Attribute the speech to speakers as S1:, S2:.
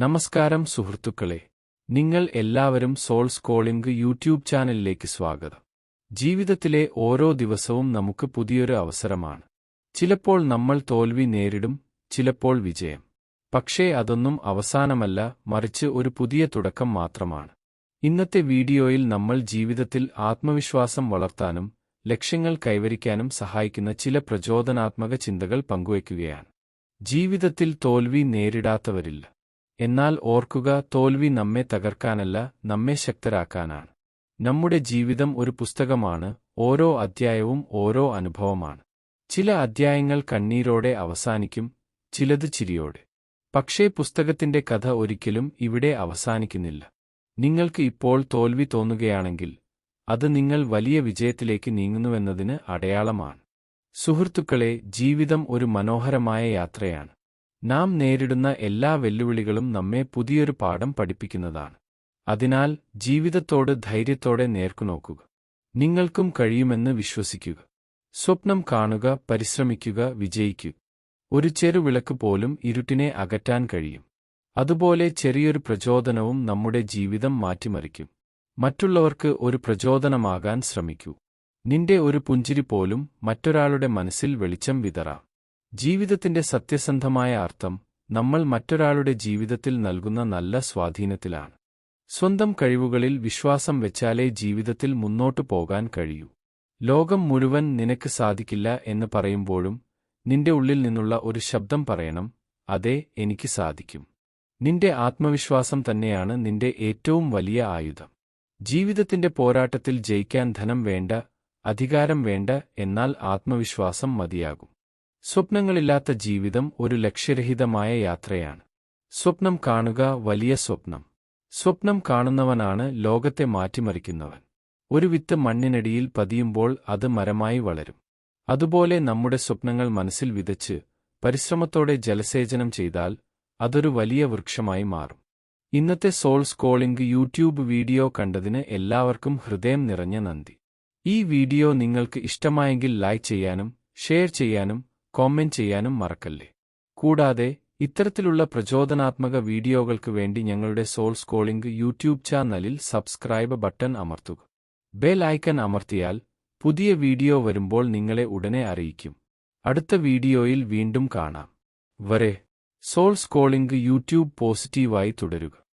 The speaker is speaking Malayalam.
S1: നമസ്കാരം സുഹൃത്തുക്കളെ നിങ്ങൾ എല്ലാവരും സോൾസ് കോളിംഗ് യൂട്യൂബ് ചാനലിലേക്ക് സ്വാഗതം. ജീവിതത്തിലെ ഓരോ ദിവസവും നമുക്ക് പുതിയൊരു അവസരമാണ്. ചിലപ്പോൾ നമ്മൾ തോൽവി നേരിടും ചിലപ്പോൾ വിജയം. പക്ഷേ അതൊന്നും അവസാനമല്ല മറിച്ച് ഒരു പുതിയ തുടക്കം മാത്രമാണ്. ഇന്നത്തെ വീഡിയോയിൽ നമ്മൾ ജീവിതത്തിൽ ആത്മവിശ്വാസം വളർത്താനും ലക്ഷ്യങ്ങൾ കൈവരിക്കാനും സഹായിക്കുന്ന ചില പ്രചോദനാത്മക ചിന്തകൾ പങ്കുവയ്ക്കുകയാണ്. ജീവിതത്തിൽ തോൽവി നേരിടാത്തവരില്ല. എന്നാൽ ഓർക്കുക തോൽവി നമ്മെ തകർക്കാനല്ല നമ്മെ ശക്തരാക്കാനാണ്. നമ്മുടെ ജീവിതം ഒരു പുസ്തകമാണ് ഓരോ അധ്യായവും ഓരോ അനുഭവമാണ്. ചില അധ്യായങ്ങൾ കണ്ണീരോടെ അവസാനിക്കും ചിലത് ചിരിയോടെ. പക്ഷേ പുസ്തകത്തിന്റെ കഥ ഒരിക്കലും ഇവിടെ അവസാനിക്കുന്നില്ല. നിങ്ങൾക്ക് ഇപ്പോൾ തോൽവി തോന്നുകയാണെങ്കിൽ അത് നിങ്ങൾ വലിയ വിജയത്തിലേക്ക് നീങ്ങുന്നുവെന്നതിന് അടയാളമാണ്. സുഹൃത്തുക്കളെ ജീവിതം ഒരു മനോഹരമായ യാത്രയാണ്. നാം നേരിടുന്ന എല്ലാ വെല്ലുവിളികളും നമ്മെ പുതിയൊരു പാഠം പഠിപ്പിക്കുന്നതാണ്. അതിനാൽ ജീവിതത്തോട് ധൈര്യത്തോടെ നേർക്കുനോക്കുക. നിങ്ങൾക്കും കഴിയുമെന്ന് വിശ്വസിക്കുക. സ്വപ്നം കാണുക പരിശ്രമിക്കുക വിജയിക്കുക. ഒരു ചെറുവിളക്ക് പോലും ഇരുട്ടിനെ അകറ്റാൻ കഴിയും. അതുപോലെ ചെറിയൊരു പ്രചോദനവും നമ്മുടെ ജീവിതം മാറ്റിമറിക്കും. മറ്റുള്ളവർക്ക് ഒരു പ്രചോദനമാകാൻ ശ്രമിക്കൂ. നിന്റെ ഒരു പുഞ്ചിരി പോലും മറ്റൊരാളുടെ മനസ്സിൽ വെളിച്ചം വിതറാം. ജീവിതത്തിന്റെ സത്യസന്ധമായ അർത്ഥം നമ്മൾ മറ്റൊരാളുടെ ജീവിതത്തിൽ നൽകുന്ന നല്ല സ്വാധീനത്തിലാണ്. സ്വന്തം കഴിവുകളിൽ വിശ്വാസം വെച്ചാലേ ജീവിതത്തിൽ മുന്നോട്ടു പോകാൻ കഴിയൂ. ലോകം മുഴുവൻ നിനക്ക് സാധിക്കില്ല എന്ന് പറയുമ്പോഴും നിന്റെ ഉള്ളിൽ നിന്നുള്ള ഒരു ശബ്ദം പറയണം അതെ എനിക്ക് സാധിക്കും. നിന്റെ ആത്മവിശ്വാസം തന്നെയാണ് നിന്റെ ഏറ്റവും വലിയ ആയുധം. ജീവിതത്തിന്റെ പോരാട്ടത്തിൽ ജയിക്കാൻ ധനം വേണ്ട അധികാരം വേണ്ട എന്നാൽ ആത്മവിശ്വാസം മതിയാകും. സ്വപ്നങ്ങളില്ലാത്ത ജീവിതം ഒരു ലക്ഷ്യരഹിതമായ യാത്രയാണ്. സ്വപ്നം കാണുക വലിയ സ്വപ്നം. സ്വപ്നം കാണുന്നവനാണ് ലോകത്തെ മാറ്റിമറിക്കുന്നവൻ. ഒരു വിത്ത് മണ്ണിനടിയിൽ പതിയുമ്പോൾ അത് മരമായി വളരും. അതുപോലെ നമ്മുടെ സ്വപ്നങ്ങൾ മനസ്സിൽ വിതച്ച് പരിശ്രമത്തോടെ ജലസേചനം ചെയ്താൽ അതൊരു വലിയ വൃക്ഷമായി മാറും. ഇന്നത്തെ സോൾസ് കോളിംഗ് യൂട്യൂബ് വീഡിയോ കണ്ടതിന് എല്ലാവർക്കും ഹൃദയം നിറഞ്ഞ നന്ദി. ഈ വീഡിയോ നിങ്ങൾക്ക് ഇഷ്ടമായെങ്കിൽ ലൈക്ക് ചെയ്യാനും ഷെയർ ചെയ്യാനും കോമെന്റ് ചെയ്യാനും മറക്കല്ലേ. കൂടാതെ ഇത്തരത്തിലുള്ള പ്രചോദനാത്മക വീഡിയോകൾക്ക് വേണ്ടി ഞങ്ങളുടെ സോൾസ് കോളിംഗ് യൂട്യൂബ് ചാനലിൽ സബ്സ്ക്രൈബ് ബട്ടൺ അമർത്തുക. ബെൽ ഐക്കൺ അമർത്തിയാൽ പുതിയ വീഡിയോ വരുമ്പോൾ നിങ്ങളെ ഉടനെ അറിയിക്കും. അടുത്ത വീഡിയോയിൽ വീണ്ടും കാണാം. വരെ സോൾസ് കോളിംഗ് യൂട്യൂബ് പോസിറ്റീവായി തുടരുക.